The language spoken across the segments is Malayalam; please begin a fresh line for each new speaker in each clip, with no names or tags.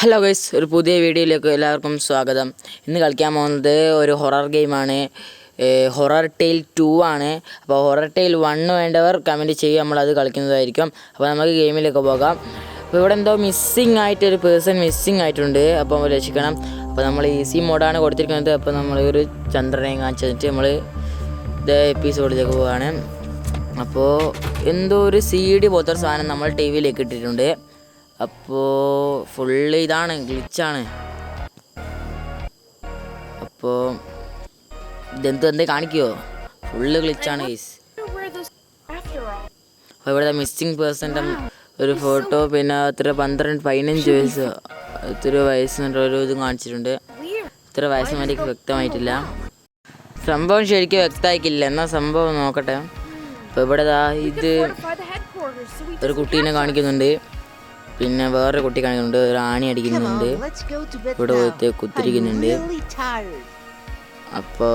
ഹലോ ഗൈസ് ഒരു പുതിയ വീഡിയോയിലേക്ക് എല്ലാവർക്കും സ്വാഗതം. ഇന്ന് കളിക്കാൻ പോകുന്നത് ഒരു ഹൊറർ ഗെയിമാണ് ഹൊറർ ടെയിൽ ടു ആണ്. അപ്പോൾ ഹൊറർ ടെയിൽ വണ്ണ് വേണ്ടവർ കമന്റ് ചെയ്യും നമ്മളത് കളിക്കുന്നതായിരിക്കും. അപ്പോൾ നമുക്ക് ഗെയിമിലേക്ക് പോകാം. അപ്പോൾ ഇവിടെ എന്തോ മിസ്സിങ് ആയിട്ട് ഒരു പേഴ്സൺ മിസ്സിങ് ആയിട്ടുണ്ട് അപ്പോൾ രക്ഷിക്കണം. അപ്പോൾ നമ്മൾ ഈസി മോഡാണ് കൊടുത്തിരിക്കുന്നത്. അപ്പോൾ നമ്മൾ ഒരു ചന്ദ്രനെ കാണിച്ചിട്ട് നമ്മൾ ഇത് എപ്പിസോഡിലേക്ക് പോവുകയാണ് അപ്പോൾ എന്തോ ഒരു സി ഡി പോലത്തെ സാധനം നമ്മൾ ടി വിയിലേക്ക് ഇട്ടിട്ടുണ്ട്. അപ്പോൾ ഫുള്ള് ഇതാണ് ഗ്ലിച്ചാണ് അപ്പോൾ ഇതെന്ത് എന്തേ കാണിക്കുമോ ഫുള്ള് ഗ്ലിച്ചാണ് ഗൈസ് അപ്പോൾ ഇവിടെ മിസ്സിങ് പേഴ്സന്റെ ഒരു ഫോട്ടോ പിന്നെ ഇത്ര പന്ത്രണ്ട് പതിനഞ്ച് വയസ്സ് ഇത്ര വയസ്സ് ഒരു ഇതും കാണിച്ചിട്ടുണ്ട്. ഇത്ര വയസ്സ് എനിക്ക് വ്യക്തമായിട്ടില്ല. സംഭവം ശരിക്കും വ്യക്തമായിക്കില്ല. എന്നാൽ സംഭവം നോക്കട്ടെ. അപ്പോൾ ഇവിടെ ഇത് ഒരു കുട്ടീനെ കാണിക്കുന്നുണ്ട്. പിന്നെ വേറെ കുട്ടി കാണിക്കുന്നുണ്ട്. ഒരു ആണി അടിക്കുന്നുണ്ട്. ഇവിടെ. പോയിട്ട് കുത്തിരിക്കുന്നുണ്ട്.
അപ്പോ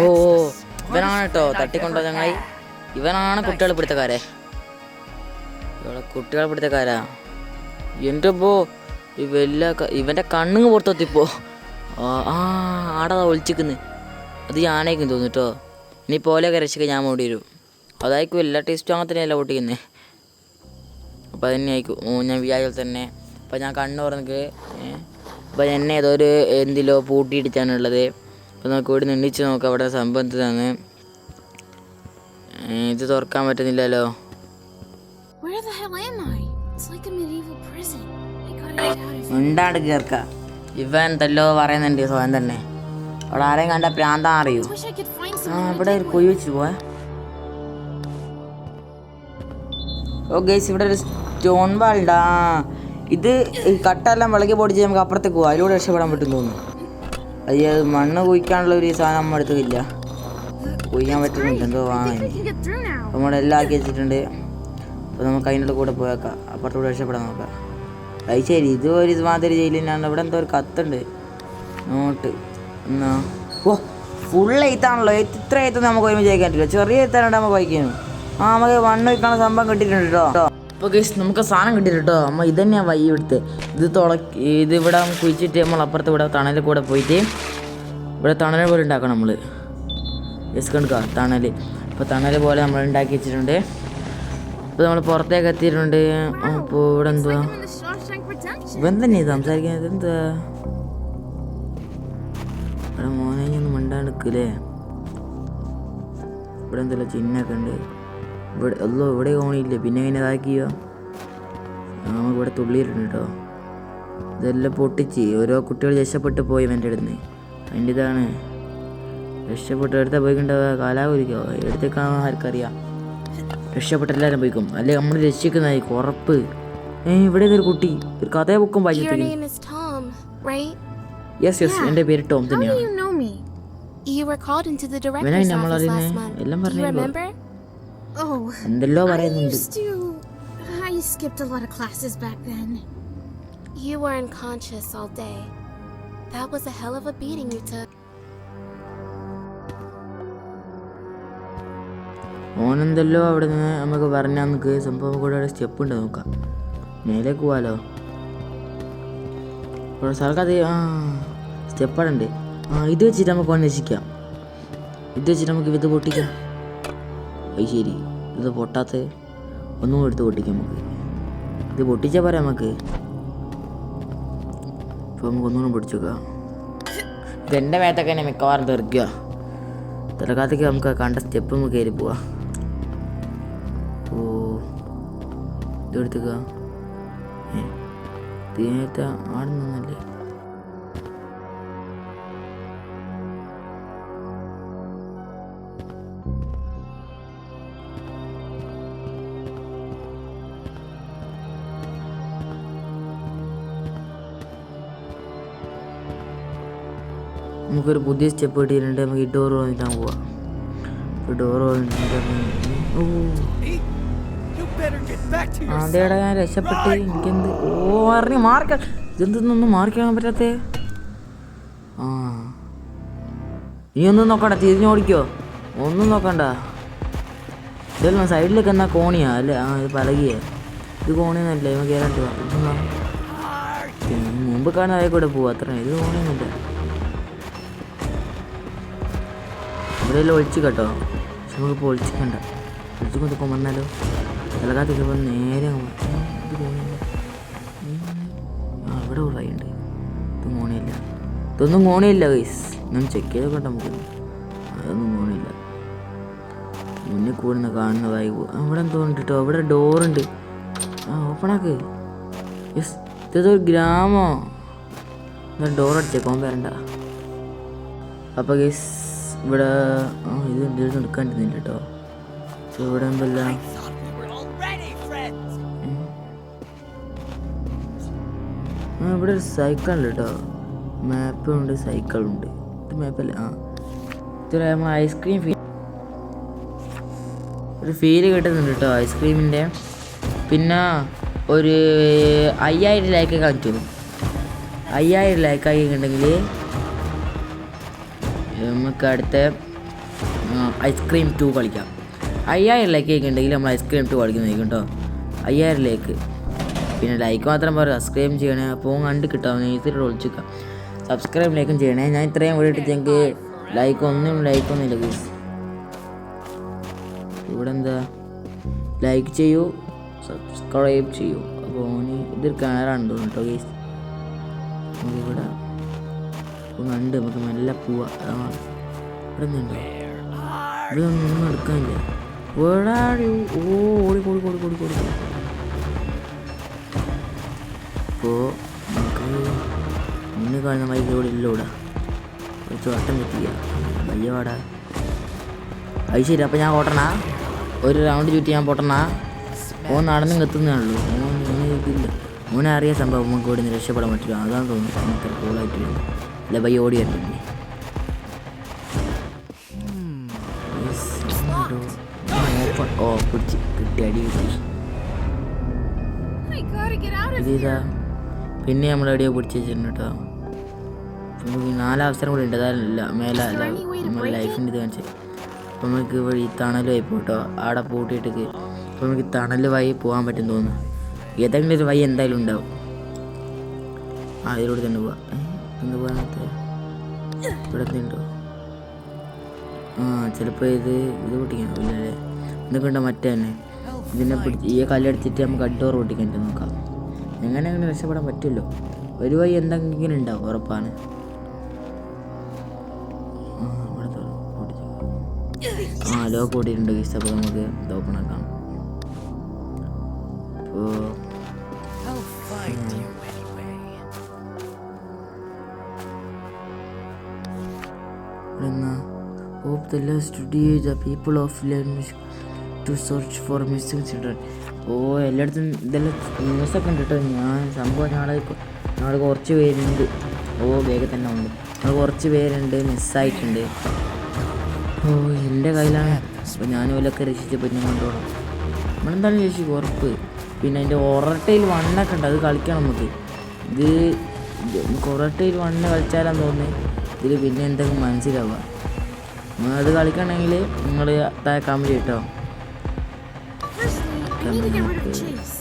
ഓ ഇവനാണ് കേട്ടോ തട്ടിക്കൊണ്ടോ ചങ്ങായി ഇവനാണ് കുട്ടികൾ പിടുത്തക്കാരെ. ഇവിടെ കുട്ടികൾ പിടുത്തക്കാരാ. എന്റെ പോ ഇവല്ല ഇവന്റെ കണ്ണുങ്ങ് പുറത്തെത്തിപ്പോ. ആ ആ, ആടാ ഒളിച്ചിക്കുന്നു. അത് ഞാനേക്കും തോന്നിട്ടോ ഇനി പോലെയൊക്കെ രക്ഷിക്കാൻ ഞാൻ ഓടി വരും. അതായിരിക്കും എല്ലാ ടേസ്റ്റും അങ്ങനെ തന്നെയല്ല പൊട്ടിക്കുന്നത് അപ്പോൾ അത് തന്നെയായിരിക്കും. ഞാൻ വിചാരിച്ചാൽ തന്നെ. അപ്പോൾ ഞാൻ കണ്ണ് പറഞ്ഞിട്ട് അപ്പോൾ എന്നെ ഏതോ ഒരു എന്തിലോ പൂട്ടിയിടിച്ചാണുള്ളത്. അപ്പോൾ നമുക്ക് ഇവിടെ നിന്നിച്ച് നോക്കാം അവിടെ സംഭവം എന്താണ്. ഇത് തുറക്കാൻ പറ്റുന്നില്ലല്ലോ. ഉണ്ടാണ്ട് കേർക്ക ഇവൻ എന്തല്ലോ പറയുന്നുണ്ട് സ്വയം തന്നെ. അവിടെ ആരെയും കണ്ട പ്രാന്താ അറിയൂ ആ ഇവിടെ ഒരു
dig
കുഴി വെച്ച് പോവാ. ഓ ഗൈസ് ഇവിടെ ഒരു സ്റ്റോൺ വാൾണ്ടാ ഇത് കട്ടെല്ലാം വിളക്കി പൊടിച്ച് നമുക്ക് അപ്പുറത്തേക്ക് പോകാം അതിലൂടെ രക്ഷപ്പെടാൻ പറ്റും തോന്നുന്നു. അയ്യോ മണ്ണ് കുഴിക്കാനുള്ള ഒരു സാധനം നമ്മുടെ അടുത്ത് ഇല്ല. കുഴിക്കാൻ പറ്റുന്നില്ല. എന്തോ
വാങ്ങി.
വാങ്ങാൻ എല്ലാം ആക്കി വെച്ചിട്ടുണ്ട്. അപ്പോൾ നമുക്ക് അതിന്റെ കൂടെ പോയേക്കാം. അപ്പുറത്തൂടെ രക്ഷപ്പെടാൻ നോക്കാം. അത് ശരി ഇത് ഒരു ഇതുമാതിരി ജയിലിനാണ് ഇവിടെ എന്തോ ഒരു കത്തുണ്ട്. നോട്ട്. എന്നാ? ഓ ഫുൾ എയ്ത്താണല്ലോ. എത്ര എയ്ത്ത് നമുക്ക് ഒരുമിച്ച് കഴിക്കാൻ പറ്റില്ല. ചെറിയ എയ്ത്താനാണ് നമുക്ക് വായിക്കുന്നു ആ നമുക്ക് വണ്ണ് വയ്ക്കാനുള്ള സംഭവം കിട്ടിയിട്ടുണ്ട് കേട്ടോ അപ്പോൾ ഗൈസ് നമുക്ക് സാധനം കിട്ടിയിട്ടുണ്ട് കേട്ടോ അമ്മ ഇത് തന്നെയാണ് വൈ ഇവിടുത്തെ. ഇത് തുള ഇത് ഇവിടെ കുഴിച്ചിട്ട് നമ്മൾ അപ്പുറത്ത് ഇവിടെ തണൽ കൂടെ പോയിട്ട് ഇവിടെ തണൽ പോലെ ഉണ്ടാക്കണം നമ്മൾ യെസ് കണക്കാ തണൽ അപ്പോൾ തണൽ പോലെ നമ്മൾ ഉണ്ടാക്കി വെച്ചിട്ടുണ്ട്. അപ്പോൾ നമ്മൾ പുറത്തേക്ക് എത്തിയിട്ടുണ്ട്. അപ്പോൾ ഇവിടെ എന്തുവാ. ഇവൻ തന്നെ സംസാരിക്കുന്നത്. എന്താ ഇവിടെ മോനെ ഒന്നും മിണ്ടാണ്ട് നിൽക്കില്ലേ ഇവിടെ എന്തെല്ലാം ചിഹ്നമൊക്കെ ഉണ്ട്. ഇവിടെ അല്ലോ ഇവിടെ ഓണില്ല പിന്നെ എങ്ങനെ ഇതാക്കിയോ നമുക്ക് ഇവിടെ തുള്ളിയിട്ടുണ്ട് കേട്ടോ ഇതെല്ലാം പൊട്ടിച്ച്. ഓരോ കുട്ടികൾ രക്ഷപ്പെട്ട് പോയി എന്റെ അടുത്ത്. അതിന്റെ ഇതാണ് രക്ഷപ്പെട്ട് എടുത്ത പോയിക്കുണ്ടാവുക കാലാവധിക്കോ? എടുത്തേക്കാണോ ആർക്കറിയാം. രക്ഷപ്പെട്ട എല്ലാവരും പോയിക്കും. അല്ലെ നമ്മൾ രക്ഷിക്കുന്നതായി. ഉറപ്പ്. ഏ ഇവിടെ ഒരു കുട്ടി. ഒരു കഥയെ ബുക്കും? യെസ് യെസ് എന്റെ പേര് ടോം തന്നെയാണ്. എല്ലാം
Do
എന്തെല്ലോ
I
പറയുന്നുണ്ട്
used to. I skipped a lot of classes back then.
You were unconscious all day. That was a hell of a beating you took.
ഓനെന്തല്ലോ അവിടെ നിന്ന് നമുക്ക് പറഞ്ഞാൽ നമുക്ക് സംഭവം കൂടെ അവിടെ സ്റ്റെപ്പ് ഉണ്ട് നോക്കാം മേലേക്ക് പോവാലോ ഇവിടെ സ്ഥലക്കത് ആ സ്റ്റെപ്പ് അവിടെ ഉണ്ട് ആ ഇത് വെച്ചിട്ട് നമുക്ക് ഓൻ രക്ഷിക്കാം ഇത് വെച്ചിട്ട് നമുക്ക് ഇത് പൊട്ടിക്കാം അത് ശരി. ഇത് പൊട്ടാത്ത ഒന്നും കൂടെ എടുത്ത് പൊട്ടിക്കാം നമുക്ക്. ഇത് പൊട്ടിച്ചാൽ പോരാ നമുക്ക്? ഇപ്പോൾ നമുക്ക് ഒന്നുകൂടെ പൊടിച്ചേക്കാം. ഇതെന്റെ മേത്തൊക്കെ തന്നെ മിക്കവാറും തെറിക്കുക തിരക്കാത്തേക്ക് നമുക്ക് കണ്ട സ്റ്റെപ്പ് നമുക്ക് കയറി പോവാ. ഓ ഇതെടുത്തുക തീരത്തെ ആടുന്നല്ലേ നമുക്കൊരു പുതിയ സ്റ്റെപ്പ് കിട്ടിയിട്ടുണ്ട്. നമുക്ക് ഈ ഡോർ വന്നിട്ടാണ് പോവാം. ഡോർ അതേടാ ഞാൻ രക്ഷപ്പെട്ട്. എനിക്കെന്ത്? ഓ അറിഞ്ഞു. മാർക്ക ഇതെന്തൊന്നും മാറിക്കാൻ പറ്റാത്തേ? ആ. നീ ഒന്നും നോക്കണ്ട. തിരിഞ്ഞു ഓടിക്കോ. ഒന്നും നോക്കണ്ട. ഇതെല്ലാം സൈഡിലേക്ക് എന്നാ കോണിയാ അല്ലേ? ആ ഇത് പലകിയ. ഇത് കോണിയൊന്നുമല്ല ഇവ കയറാൻ മുമ്പ് കാണാതെ കൂടെ പോവാ. അത്ര. ഇത് കോണിയൊന്നുമില്ല. ഇവിടെ എല്ലാം ഒളിച്ച് കേട്ടോ. പക്ഷെ നമുക്കിപ്പോൾ ഒളിച്ചിക്കണ്ട ഒളിച്ച് കൊണ്ട് വന്നാലോ? ഇളകാത്തേക്ക് ഇപ്പം നേരെ അവിടെ വാ. ഇപ്പം ഇത് കോണിയില്ല ഇതൊന്നും മോണിയില്ല ഗൈസ് ഞാൻ ചെക്ക് ചെയ്തൊക്കെ നമുക്ക്. അതൊന്നും മോണിയില്ല മുന്നിൽ കൂടുന്ന കാണുന്നതായി അവിടെ എന്തോ ഉണ്ട് കേട്ടോ അവിടെ ഡോറുണ്ട് ആ ഓപ്പണാക്ക് യെസ് ഇതൊരു ഗ്രാമോ. ഡോർ അടിച്ചേക്കോൻ വരണ്ട അപ്പോൾ ഗൈസ് ഇവിടെ ആ ഇത് എടുക്കാൻ പറ്റുന്നില്ല കേട്ടോ. സോ ഇവിടെ എന്തല്ല ഇവിടെ ഒരു സൈക്കിളുണ്ട് കേട്ടോ. മാപ്പും ഉണ്ട് സൈക്കിളുണ്ട് ഇത് മാപ്പല്ല ആ. ഇത്ര നമ്മൾ ഐസ്ക്രീം ഫീ ഒരു ഫീൽ കിട്ടുന്നുണ്ട് കേട്ടോ ഐസ്ക്രീമിന്റെ പിന്നെ ഒരു അയ്യായിരം ലൈക്കൊക്കെ കാണിച്ചു അയ്യായിരം ലൈക്ക് ആക്കിയിട്ടുണ്ടെങ്കിൽ നമുക്ക് അടുത്ത ഐസ്ക്രീം ടു കളിക്കാം. അയ്യായിരം ലൈക്ക് ഒക്കെ ഉണ്ടെങ്കിൽ നമ്മൾ ഐസ്ക്രീം ടു കളിക്കുന്നതായിരിക്കും കേട്ടോ അയ്യായിരം ലൈക്ക് പിന്നെ ലൈക്ക് മാത്രം പറയും സബ്സ്ക്രൈബ് ചെയ്യണേ. അപ്പോൾ കണ്ട് കിട്ടാം ഇതിൽ ഒളിച്ചിക്കാം സബ്സ്ക്രൈബ് ലൈക്കും ചെയ്യണേ. ഞാൻ ഇത്രയും ഇട്ടിട്ട് എനിക്ക് ലൈക്ക് ഒന്നും ലൈക്ക് ഒന്നും ഇല്ല ഗീസ് ഇവിടെ എന്താ ലൈക്ക് ചെയ്യൂ സബ്സ്ക്രൈബ് ചെയ്യൂ. അപ്പോൾ ഇതൊരു കിണറാണ് തോന്നുന്നു കേട്ടോ ഗീസ് നമുക്കിവിടെ കണ്ട് നമുക്ക് നല്ല പോവാ. ഇവിടെ നിന്നുണ്ടോ ഇവിടെ ഒന്നും എടുക്കാനില്ല വേടാടി ഓ ഓടി ഓടി ഓടി ഓടി ഓടി. നമുക്ക് മുന്നിൽ കാണുന്ന ബൈക്ക് ഇല്ല ഇവിടെ. കുറച്ച് വട്ടം കിട്ടിയ വയ്യ പാടാ. അത് ശരി ഞാൻ ഓട്ടണ ഒരു റൗണ്ട് ചുറ്റി ഞാൻ പൊട്ടണ? ഓ നടന്നും കത്തുന്നേ ഉള്ളൂ ഓനെ അറിയാൻ സംഭവം നമുക്ക് ഇവിടെ നിന്ന് രക്ഷപ്പെടാൻ പറ്റില്ല. അതാണ് തോന്നുന്നു. ഇത്ര കൂളായിട്ട് a ഓടി Yes, ഓ, പിടിച്ച് കിട്ടി അടി കിട്ടി.
I gotta get out of
ഇതാ പിന്നെ നമ്മൾ എവിടെയോ പിടിച്ച് വെച്ചിട്ടുണ്ട് നമുക്ക് നാല് അവസരം കൂടി ഉണ്ട്. അതല്ല മേലെ നമ്മുടെ ലൈഫിന്റെ ഇത് കാണിച്ചത് അപ്പം നമുക്ക് ഈ തണൽ പോട്ടോ ആടെ പൂട്ടിയിട്ടേക്ക്. അപ്പം നമുക്ക് വഴി പോകാൻ പറ്റും തോന്നുന്നു. ഏതെങ്കിലും ഒരു വഴി എന്തായാലും ഉണ്ടാവും. ആ ഇതിലൂടെ തന്നെ പോവാം. എന്ത് പറയുന്നത് ഇവിടെ എന്തുണ്ടോ? ആ ചിലപ്പോൾ ഇത് ഇത് പൊട്ടിക്കാൻ ഇല്ലല്ലേ എന്നൊക്കെ ഉണ്ടോ മറ്റേ തന്നെ? ഇതിനെ പിടിച്ച് ഈ കല്ലെടുത്തിട്ട് നമുക്ക് അഡ്ഡോർ പൊട്ടിക്കാൻ നോക്കാം. എങ്ങനെ അങ്ങനെ രക്ഷപ്പെടാൻ പറ്റുമല്ലോ? ഒരു വഴി എന്തെങ്കിലും ഉണ്ടാവും ഉറപ്പാണ്. ആ, ലോക്ക് ഓടിയിട്ടുണ്ട് ഗീസ് അപ്പോൾ നമുക്ക് ഓപ്പൺ ആക്കാം. അപ്പോൾ hope the last today the people of land to search for missing children. ഓ എല്ലായിടത്തും ഇതെല്ലാം ന്യൂസൊക്കെ ഉണ്ട് കേട്ടോ. ഞാൻ സംഭവം ഞങ്ങളെ ഞങ്ങൾ കുറച്ച് പേരുണ്ട്. ഓ വേഗം തന്നെ ഉണ്ട്. ഞങ്ങൾ കുറച്ച് പേരുണ്ട് മിസ്സായിട്ടുണ്ട് ഓ എന്റെ കയ്യിലാണ്. അപ്പോൾ ഞാനും വല്ലതൊക്കെ രക്ഷിച്ച് ഞാൻ കൊണ്ടുപോകണം നമ്മളെന്തായാലും ചേച്ചി ഉറപ്പ്. പിന്നെ അതിന്റെ ഒറട്ടയിൽ വണ്ണൊക്കെ ഉണ്ട്. അത് കളിക്കണം നമുക്ക്. ഇത് ഒറട്ടയിൽ വണ്ണ് കളിച്ചാലാന്ന് തോന്നുന്നത് ഇതിൽ പിന്നെ എന്തെങ്കിലും മനസ്സിലാവുക. അത് കളിക്കണമെങ്കിൽ നിങ്ങൾ താഴെ വേണ്ടി കേട്ടോ
Firstly, I need to get rid of Chase.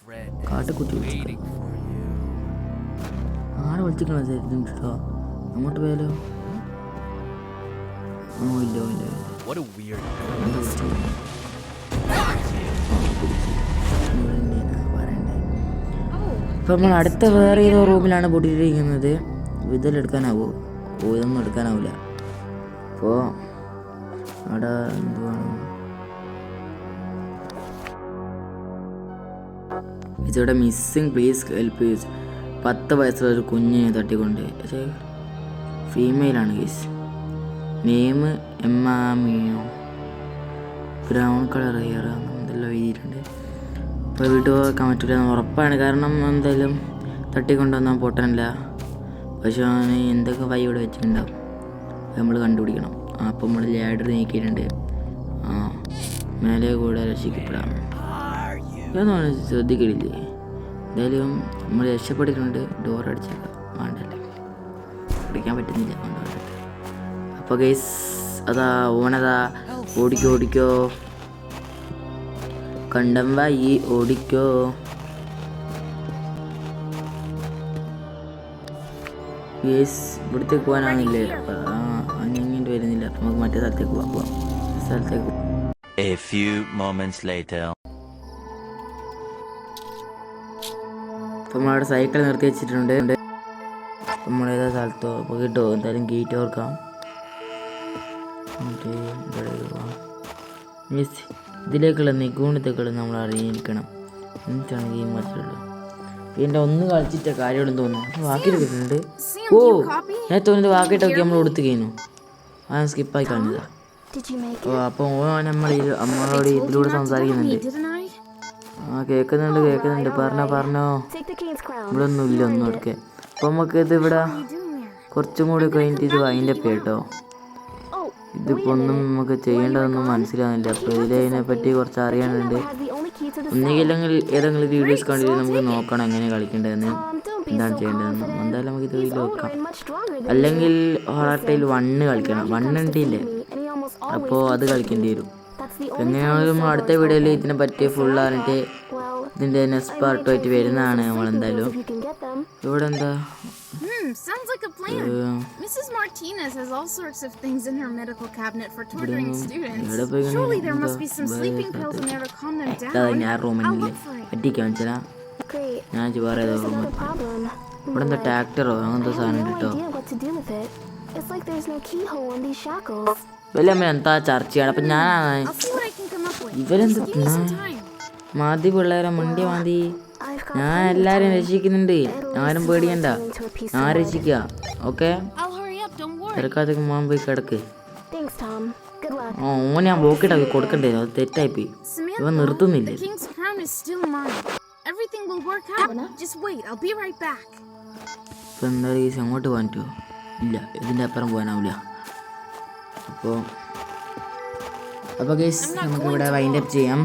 Fred
കാട്ടുകുത്തി വിളിച്ചു
waiting for you.
ആടെ കേട്ടോ അങ്ങോട്ട് പോയാലോ ഓ ഇല്ല ഇല്ല ഇപ്പം നമ്മൾ അടുത്ത വേറെ ഏതോ റൂമിലാണ് പൊട്ടിയിട്ടിരിക്കുന്നത് എടുക്കാനാവോ ഇതൊന്നും എടുക്കാനാവില്ല. അപ്പോൾ അവിടെ എന്തുവാണ്? ഇതോടെ മിസ്സിങ് പ്ലീസ് ഹെൽപ്പ് യൂസ് പത്ത് വയസ്സുള്ള ഒരു കുഞ്ഞിനെ തട്ടിക്കൊണ്ട്. ഫീമെയിലാണ് കേസ് നെയിം ആമിയോ ബ്രൗൺ കളർ ഹെയർ എന്തെല്ലാം എഴുതിയിട്ടുണ്ട്. അപ്പോൾ വീട്ടിൽ പോകാൻ പറ്റില്ല ഉറപ്പാണ്. കാരണം എന്തായാലും തട്ടിക്കൊണ്ടുവന്നാൽ പൊട്ടനല്ല. പക്ഷേ എന്തൊക്കെ വൈ ഇവിടെ വെച്ചിട്ടുണ്ടാവും നമ്മൾ കണ്ടുപിടിക്കണം. അപ്പം നമ്മൾ ലാഡർ നീക്കിയിട്ടുണ്ട്. ആ മേലെ കൂടെ രക്ഷിക്കപ്പെടാം. ഇതൊന്നും ശ്രദ്ധിക്കലില്ലേ? എന്തായാലും നമ്മൾ രക്ഷപ്പെട്ടിട്ടുണ്ട്. ഡോർ അടിച്ചേക്കാം. വേണ്ടല്ലേ? പിടിക്കാൻ പറ്റുന്നില്ല. അപ്പോൾ ഗൈസ് അതാ ഓണതാ ഓടിക്കോ ഓടിക്കോ. കണ്ടം വൈ ഓടിക്കോ. യേസ് ഇവിടത്തേക്ക് പോകാനാണില്ലേ അങ്ങനെ വരുന്നില്ല. നമുക്ക് മറ്റേ സ്ഥലത്തേക്ക് പോവാം പോവാം. സ്ഥലത്തേക്ക്
A few moments later.
നമ്മളവിടെ സൈക്കിൾ നിർത്തി വെച്ചിട്ടുണ്ട്. നമ്മളേതാ സ്ഥലത്തോ? അപ്പോൾ കിട്ടുമോ എന്തായാലും ഗേറ്റ് ഓർക്കാം. യെസ് ഇതിലേക്കുള്ള നിഗൂണിതകൾ നമ്മൾ അറിഞ്ഞിരിക്കണം. എന്നിട്ടാണ് ഗെയിം മറ്റുള്ളൂ പിന്നെ ഒന്ന് കളിച്ചിട്ട കാര്യമുണ്ടെന്ന് തോന്നുന്നു. ബാക്കി കിട്ടുന്നുണ്ട് ഓ ഞാൻ തോന്നുന്നത് വാക്കിട്ടൊക്കെ നമ്മൾ കൊടുത്തു കഴിഞ്ഞു ആ സ്കിപ്പായി
കാണില്ല
ഓ അപ്പോൾ ഓ നമ്മൾ നമ്മളോട് ഇതിലൂടെ സംസാരിക്കുന്നുണ്ട്. ആ കേൾക്കുന്നുണ്ട് കേൾക്കുന്നുണ്ട്. പറഞ്ഞോ പറഞ്ഞോ. ഇവിടെ ഒന്നും ഇല്ല ഒന്നും എടുക്കെ അപ്പൊ നമുക്ക് ഇത് ഇവിടെ കുറച്ചും കൂടി കഴിഞ്ഞിട്ട് ഇത് അതിന്റെ
പേട്ടോ
ഇതിപ്പോ ഒന്നും നമുക്ക് ചെയ്യേണ്ടതൊന്നും മനസ്സിലാവുന്നില്ല. അപ്പൊ ഇതിനെ പറ്റി കുറച്ച് അറിയാനുണ്ട് ഒന്നുകില്ലെങ്കിൽ ഏതെങ്കിലും വീഡിയോസ് കണ്ടിട്ട് നമുക്ക് നോക്കണം എങ്ങനെ കളിക്കേണ്ടതെന്ന് എന്താണ് ചെയ്യേണ്ടതെന്ന്. എന്തായാലും നമുക്ക് ഇത് നോക്കാം. അല്ലെങ്കിൽ ഹൊറാട്ടയിൽ വണ്ണ് കളിക്കണം. വണ്ണ് ഉണ്ടില്ലേ? അപ്പോൾ അത് കളിക്കേണ്ടി വരും. എങ്ങനെയാണെങ്കിലും അടുത്ത വീഡിയോയിൽ ഇതിനെ പറ്റി ഫുൾ
ആയിട്ട്.
ഇതിന്റെ നെക്സ്റ്റ് പാർട്ടുമായിട്ട് വരുന്നതാണ് നമ്മളെന്തായാലും.
എന്തായാലും
ഇവിടെ എന്താ
Hmm, sounds like a plan.
Uh,
Mrs. Martinez has all sorts of things in her medical cabinet for torturing students. Surely there must be some sleeping pills in there to calm them down. I'll look for it.
Great.
Room
Another problem.
ട്രാക്ടറോ അങ്ങനത്തെ സാധനം
what to do with it. It's like there's no keyhole on these shackles.
വലിയ അമ്മ എന്താ ചർച്ച ചെയ്യണം അപ്പൊ ഞാനാണ്
I'll see what I can come up with. Give me some time.
മതി പിള്ളേരെ മണ്ടി മതി ഞാൻ എല്ലാരും രക്ഷിക്കുന്നുണ്ട്. ആരും പേടിയണ്ട ഞാൻ രക്ഷിക്കുക. ഓക്കെ. തിരക്കാത്തേക്ക് മോൻ പോയി കിടക്ക്. ഓ ഓൻ ഞാൻ പോക്കിട്ടാക്കി കൊടുക്കണ്ടേ? അത് തെറ്റായിപ്പോയി. പോയി
ഇവ
നിർത്തുന്നില്ല. ഇപ്പൊ എന്തായാലും കേസ് അങ്ങോട്ട് പോകാൻ പറ്റുമോ? ഇല്ല ഇതിന്റെ അപ്പുറം പോകാനാവില്ല അപ്പോൾ അപ്പോൾ കേസ് നമുക്കിവിടെ വൈൻഡ് അപ്പ് ചെയ്യാം.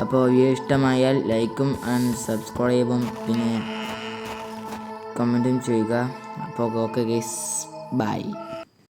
അപ്പോൾ വീഡിയോ ഇഷ്ടമായാൽ ലൈക്കും ആൻഡ് സബ്സ്ക്രൈബും പിന്നെ കമന്റും ചെയ്യുക. അപ്പോൾ ഓക്കെ ഗൈസ് ബൈ